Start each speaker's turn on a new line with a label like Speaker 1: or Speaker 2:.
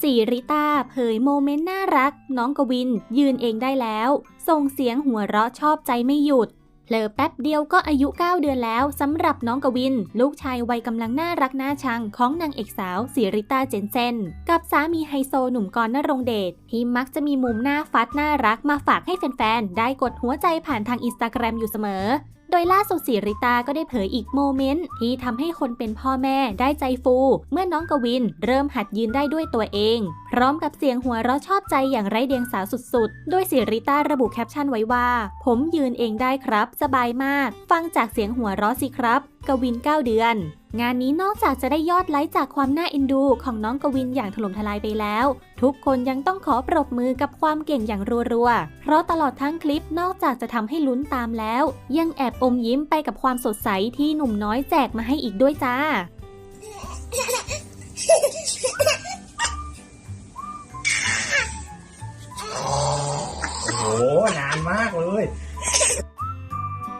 Speaker 1: สีริต้าเผยโมเมนต์น่ารัก น้องกวิน ยืนเองได้แล้ว ส่งเสียงหัวเราะชอบใจไม่หยุดเผลอแป๊บเดียวก็อายุ 9 เดือนแล้วสำหรับน้องกวิน ลูกชายวัยกำลังน่ารักน่าชังของนางเอกสาวสิริต้าเจนเซนกับสามีไฮโซหนุ่มกรณ์นรงเดชที่มักจะมีมุมหน้าฟัดน่ารักมาฝากให้แฟนๆ ได้กดหัวใจผ่านทางอินสตาแกรมอยู่เสมอ ดยล่าสุดสิริตาก็ได้เผยอีกโมเมนต์ที่ทำให้คนเป็นพ่อแม่ได้ใจฟู เมื่อน้องกวินเริ่มหัดยืนได้ด้วยตัวเอง พร้อมกับเสียงหัวเราะชอบใจอย่างไร้เดียงสาสุดๆ โดยสิริตาระบุแคปชั่นไว้ว่า ผมยืนเองได้ครับ สบายมาก ฟังจากเสียงหัวเราะสิครับ กวิน 9 เดือน งานนี้นอกจากจะได้ยอดไลค์จากความน่าเอ็นดู ของน้องกวินอย่างถล่มทลายไปแล้ว ทุกคนยังต้องขอปรบมือกับความเก่งอย่างรัวๆ เพราะตลอดทั้งคลิปนอกจากจะทำให้ลุ้นตามแล้ว ยังแอบอมยิ้มไปกับความสดใสที่หนุ่มน้อยแจกมาให้อีกด้วยจ้า
Speaker 2: โอ้โหนานมากเลย